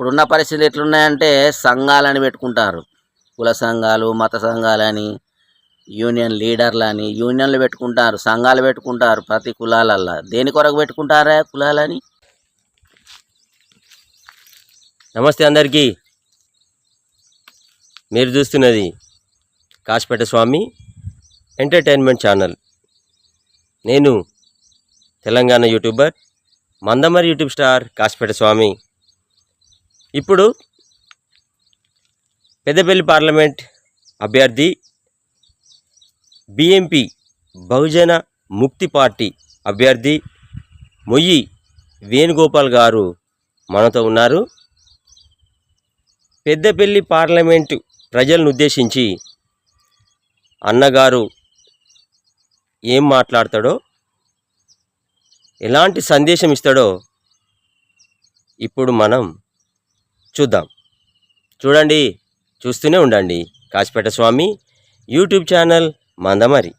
ఇప్పుడున్న పరిస్థితులు ఎట్లున్నాయంటే సంఘాలని పెట్టుకుంటారు. కుల సంఘాలు మత సంఘాలని యూనియన్ లీడర్లని యూనియన్లు పెట్టుకుంటారు సంఘాలు పెట్టుకుంటారు ప్రతి కులాలల్లా. దేని కొరకు పెట్టుకుంటారా కులాలని? నమస్తే అందరికీ. మీరు చూస్తున్నది కాశపేట స్వామి ఎంటర్టైన్మెంట్ ఛానల్. నేను Telangana youtuber Mandamarri YouTube star Kashapeta Swami. ఇప్పుడు పెద్దపల్లి పార్లమెంట్ అభ్యర్థి బిఎంపి బహుజన ముక్తి పార్టీ అభ్యర్థి మొయ్యి వేణుగోపాల్ గారు మనతో ఉన్నారు. పెద్దపల్లి పార్లమెంటు ప్రజలను ఉద్దేశించి అన్నగారు ఏం మాట్లాడతాడో ఎలాంటి సందేశం ఇస్తాడో ఇప్పుడు మనం చూద్దాం. చూడండి చూస్తూనే ఉండండి. Kashipeta Swami YouTube channel Mandamarri.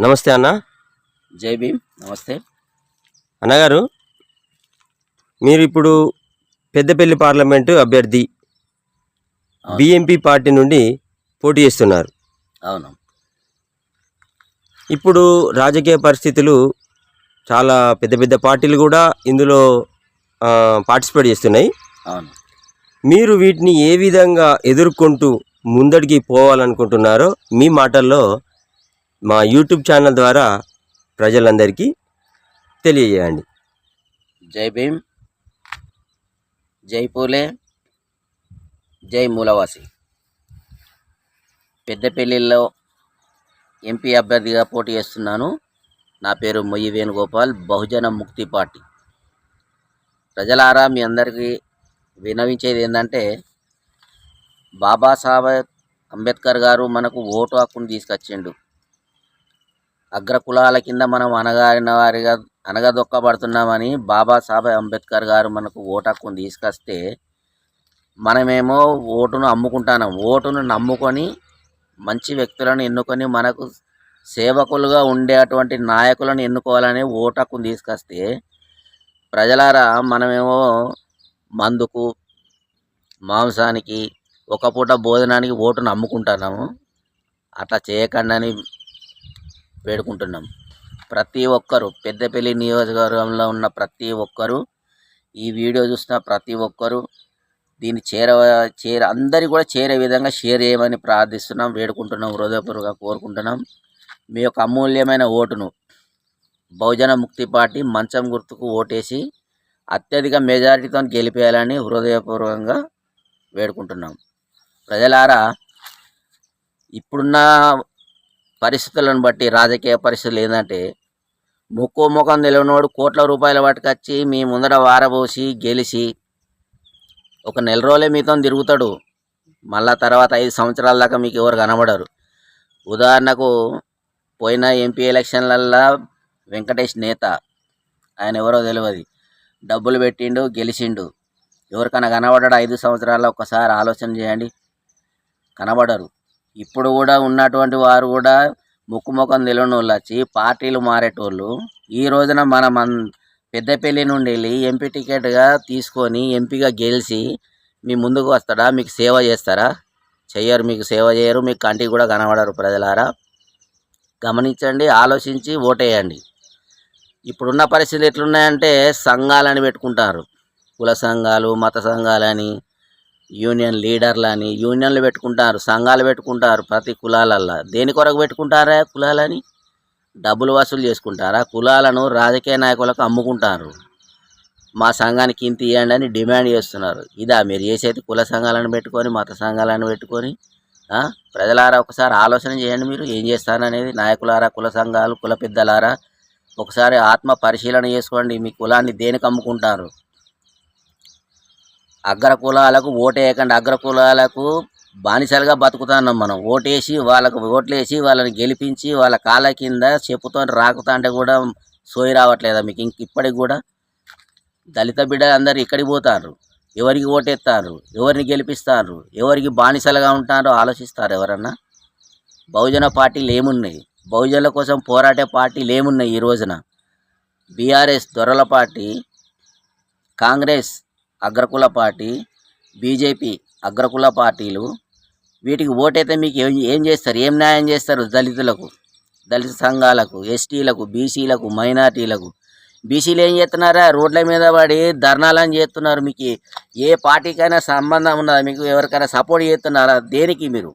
నమస్తే అన్న. జై భీమ్. నమస్తే. అన్నగారు మీరు ఇప్పుడు పెద్దపల్లి పార్లమెంటు అభ్యర్థి. బిఎంపి పార్టీ నుండి పోటీ చేస్తున్నారు. అవును. ఇప్పుడు రాజకీయ పరిస్థితులు చాలా పెద్ద పెద్ద పార్టీలు కూడా ఇందులో పార్టిసిపేట్ చేస్తున్నాయి. అవును. మీరు వీటిని ఏ విధంగా ఎదుర్కొంటూ ముందడికి పోవాలనుకుంటున్నారో మీ మాటల్లో మా యూట్యూబ్ ఛానల్ ద్వారా ప్రజలందరికీ తెలియజేయండి. జై భీమ్. జై పూలే. జై మూలవాసి. పెద్దపల్లిలో ఎంపీ అభ్యర్థిగా పోటీ చేస్తున్నాను. నా పేరు మొయ్యి వేణుగోపాల్ బహుజన ముక్తి పార్టీ. ప్రజలారా మీ అందరికీ వినవించేది ఏంటంటే బాబాసాహెబ్ అంబేద్కర్ గారు మనకు ఓటు హక్కును తీసుకొచ్చిండు. అగ్రకులాల కింద మనం అనగారిన వారిగా అనగదొక్కబడుతున్నామని బాబాసాహెబ్ అంబేద్కర్ గారు మనకు ఓటు హక్కును తీసుకొస్తే మనమేమో ఓటును అమ్ముకుంటున్నాం. ఓటును నమ్ముకొని మంచి వ్యక్తులను ఎన్నుకొని మనకు సేవకులుగా ఉండే అటువంటి నాయకులను ఎన్నుకోవాలని ఓటు తీసుకొస్తే ప్రజలారా మనమేమో మందుకు మాంసానికి ఒక పూట భోజనానికి ఓటును అమ్ముకుంటున్నాము. అట్లా చేయకండి అని వేడుకుంటున్నాం. ప్రతి ఒక్కరు పెద్దపల్లి నియోజకవర్గంలో ఉన్న ప్రతి ఒక్కరు ఈ వీడియో చూసిన ప్రతి ఒక్కరు దీన్ని చేర చేర అందరి కూడా చేరే విధంగా షేర్ చేయమని ప్రార్థిస్తున్నాం వేడుకుంటున్నాం హృదయపూర్వకంగా కోరుకుంటున్నాం. మీ యొక్క అమూల్యమైన ఓటును బహుజన ముక్తి పార్టీ మంచం గుర్తుకు ఓటేసి అత్యధిక మెజారిటీతో గెలిపేయాలని హృదయపూర్వకంగా వేడుకుంటున్నాం. ప్రజలారా ఇప్పుడున్న పరిస్థితులను బట్టి రాజకీయ పరిస్థితులు ఏంటంటే ముక్కు ముఖం తెలియనోడు కోట్ల రూపాయల పట్టుకొచ్చి మీ ముందర వారబోసి గెలిచి ఒక నెల రోజులే మీతో తిరుగుతాడు. మళ్ళా తర్వాత ఐదు సంవత్సరాల దాకా మీకు ఎవరు కనబడరు. ఉదాహరణకు పోయిన ఎంపీ ఎలక్షన్లల్లో వెంకటేష్ నేత. ఆయన ఎవరో తెలియదు డబ్బులు పెట్టిండు గెలిచిండు. ఎవరికైనా కనబడ్డాడు ఐదు సంవత్సరాల్లో? ఒక్కసారి ఆలోచన చేయండి. కనబడరు. ఇప్పుడు కూడా ఉన్నటువంటి వారు కూడా ముక్కు ముఖం తెలియని వాళ్ళు వచ్చి పార్టీలు మారేటోళ్ళు ఈ రోజున మన మన్ పెద్దపల్లి నుండి వెళ్ళి ఎంపీ టికెట్గా తీసుకొని ఎంపీగా గెలిచి మీ ముందుకు వస్తాడా? మీకు సేవ చేస్తారా? చెయ్యరు మీకు సేవ చేయరు మీకు కంటికి కూడా కనబడరు ప్రజలారా. గమనించండి ఆలోచించి ఓటేయండి. ఇప్పుడున్న పరిస్థితులు ఎట్లున్నాయంటే సంఘాలని పెట్టుకుంటారు. కుల సంఘాలు మత సంఘాలని యూనియన్ లీడర్లని యూనియన్లు పెట్టుకుంటారు సంఘాలు పెట్టుకుంటారు ప్రతి కులాలల్లో. దేని కొరకు పెట్టుకుంటారా కులాలని? డబ్బులు వసూలు చేసుకుంటారా? కులాలను రాజకీయ నాయకులకు అమ్ముకుంటారు. మా సంఘానికి ఇంత ఇవ్వండి అని డిమాండ్ చేస్తున్నారు. ఇదా మీరు చేసేది కుల సంఘాలను పెట్టుకొని మత సంఘాలను పెట్టుకొని? ప్రజలారా ఒకసారి ఆలోచన చేయండి మీరు ఏం చేస్తారనేది. నాయకులారా కుల సంఘాలు కుల పెద్దలారా ఒకసారి ఆత్మ పరిశీలన చేసుకోండి. మీ కులాన్ని దేనికి అమ్ముకుంటారు? అగ్ర కులాలకు ఓటేయకండి అగ్ర కులాలకు బానిసలుగా బతుకుతున్నాం మనం. ఓటేసి వాళ్ళకు ఓట్లేసి వాళ్ళని గెలిపించి వాళ్ళ కాళ్ళ కింద చెప్పుతో రాకుతా అంటే కూడా సోయి రావట్లేదా మీకు? ఇంక ఇప్పటికి కూడా దళిత బిడ్డలందరూ ఇక్కడికి పోతారు. ఎవరికి ఓటేస్తారు? ఎవరిని గెలిపిస్తారు? ఎవరికి బానిసలుగా ఉంటారో ఆలోచిస్తారు ఎవరన్నా? బహుజన పార్టీలు ఏమున్నాయి? బహుజనుల కోసం పోరాటే పార్టీలు ఏమున్నాయి ఈ రోజున? బీఆర్ఎస్ దొరల పార్టీ కాంగ్రెస్ అగ్రకుల పార్టీ బీజేపీ అగ్రకుల పార్టీలు వీటికి ఓటైతే మీకు ఏం ఏం చేస్తారు? ఏం న్యాయం చేస్తారు దళితులకు? దళిత సంఘాలకు ఎస్టీలకు బీసీలకు మైనార్టీలకు? బీసీలు ఏం చేస్తున్నారా? రోడ్ల మీద పడి ధర్నాలను చేస్తున్నారు మీకు. ఏ పార్టీకైనా సంబంధం ఉన్నదా? మీకు ఎవరికైనా సపోర్ట్ చేస్తున్నారా? దేనికి మీరు?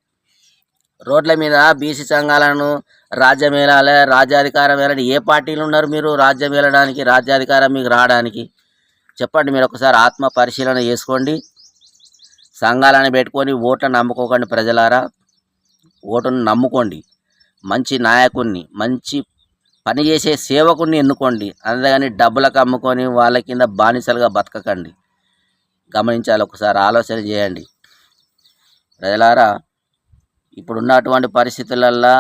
రోడ్ల మీద బీసీ సంఘాలను రాజ్యం ఏలాలి రాజ్యాధికారం ఏలని ఏ పార్టీలు ఉన్నారు మీరు రాజ్యం వెళ్ళడానికి రాజ్యాధికారం మీకు రావడానికి? చెప్పండి మీరు ఒకసారి ఆత్మ పరిశీలన చేసుకోండి. సంఘాలను పెట్టుకొని ఓట్లను నమ్ముకోకండి ప్రజలారా. ఓటును నమ్ముకోండి. మంచి నాయకుడిని మంచి పనిచేసే సేవకుడిని ఎన్నుకోండి. అంతేగాని డబ్బులకు అమ్ముకొని వాళ్ళ కింద బానిసలుగా బతకకండి. గమనించాలి ఒకసారి ఆలోచన చేయండి. ప్రజలారా ఇప్పుడున్నటువంటి పరిస్థితులల్లో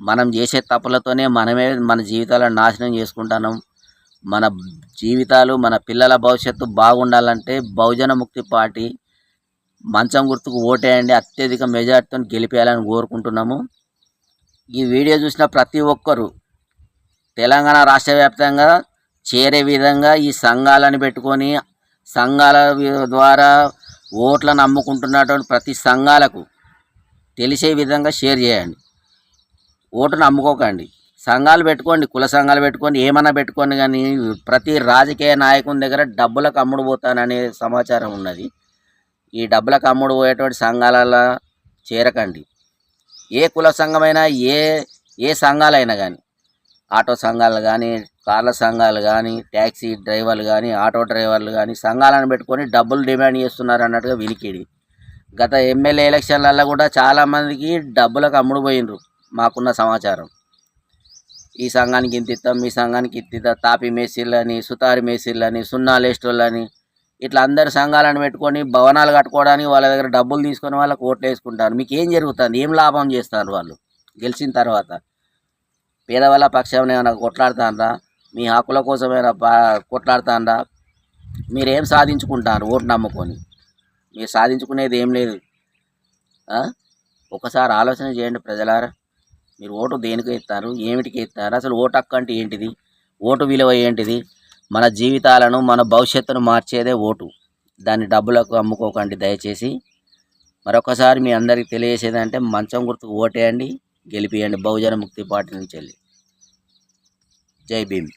మనం చేసే తప్పులతోనే మనమే మన జీవితాలను నాశనం చేసుకుంటున్నాం మన జీవితాలు మన పిల్లల భవిష్యత్తు బాగుండాలంటే బహుజన ముక్తి పార్టీ మంచం గుర్తుకు ఓటేయండి. అత్యధిక మెజార్టీతో గెలిపేయాలని కోరుకుంటున్నాము. ఈ వీడియో చూసిన ప్రతి ఒక్కరూ తెలంగాణ రాష్ట్ర వ్యాప్తంగా చేరే విధంగా ఈ సంఘాలను పెట్టుకొని సంఘాల ద్వారా ఓట్లను అమ్ముకుంటున్నటువంటి ప్రతి సంఘాలకు తెలిసే విధంగా షేర్ చేయండి. ఓటును అమ్ముకోకండి. సంఘాలు పెట్టుకోండి కుల సంఘాలు పెట్టుకోండి ఏమన్నా పెట్టుకోండి కానీ ప్రతి రాజకీయ నాయకుని దగ్గర డబ్బులకు అమ్ముడు పోతాననే సమాచారం ఉన్నది. ఈ డబ్బులకు అమ్ముడు పోయేటువంటి సంఘాలలో చేరకండి. ఏ కుల సంఘమైనా ఏ ఏ సంఘాలైనా కానీ ఆటో సంఘాలు కానీ కార్ల సంఘాలు కానీ ట్యాక్సీ డ్రైవర్లు కానీ ఆటో డ్రైవర్లు కానీ సంఘాలను పెట్టుకొని డబ్బులు డిమాండ్ చేస్తున్నారు అన్నట్టుగా వినికిడి. గత ఎమ్మెల్యే ఎలక్షన్లలో కూడా చాలామందికి డబ్బులకు అమ్ముడు పోయినరు మాకున్న సమాచారం. ఈ సంఘానికి ఇంత ఇస్తాం మీ సంఘానికి ఇంత తాపి మేసిళ్ళని సుతారి మేసిళ్ళని సున్నా లేస్టోళ్ళని ఇట్లా అందరు సంఘాలను పెట్టుకొని భవనాలు కట్టుకోవడానికి వాళ్ళ దగ్గర డబ్బులు తీసుకొని వాళ్ళకి ఓట్లు వేసుకుంటారు. మీకు ఏం జరుగుతుంది? ఏం లాభం చేస్తారు వాళ్ళు? గెలిచిన తర్వాత పేదవాళ్ళ పక్షం ఏమైనా కొట్లాడుతాండ్రా? మీ హక్కుల కోసమైనా పా కొట్లాడుతాండ్రా? మీరేం సాధించుకుంటారు ఓటు నమ్ముకొని? మీరు సాధించుకునేది ఏం లేదు. ఒకసారి ఆలోచన చేయండి ప్రజలారా. మీరు ఓటు దేనికి ఇస్తారు? ఏమిటికి ఇస్తారు? అసలు ఓటు హక్కు అంటే ఏంటిది? ఓటు విలువ ఏంటిది? మన జీవితాలను మన భవిష్యత్తును మార్చేదే ఓటు. దాన్ని డబ్బులకు అమ్ముకోకండి దయచేసి. మరొకసారి మీ అందరికీ తెలియజేసేది అంటే మంచం గుర్తుకు ఓటేయండి గెలిపియండి. బహుజన ముక్తి పార్టీ నుంచి వెళ్ళి. జై భీమ్.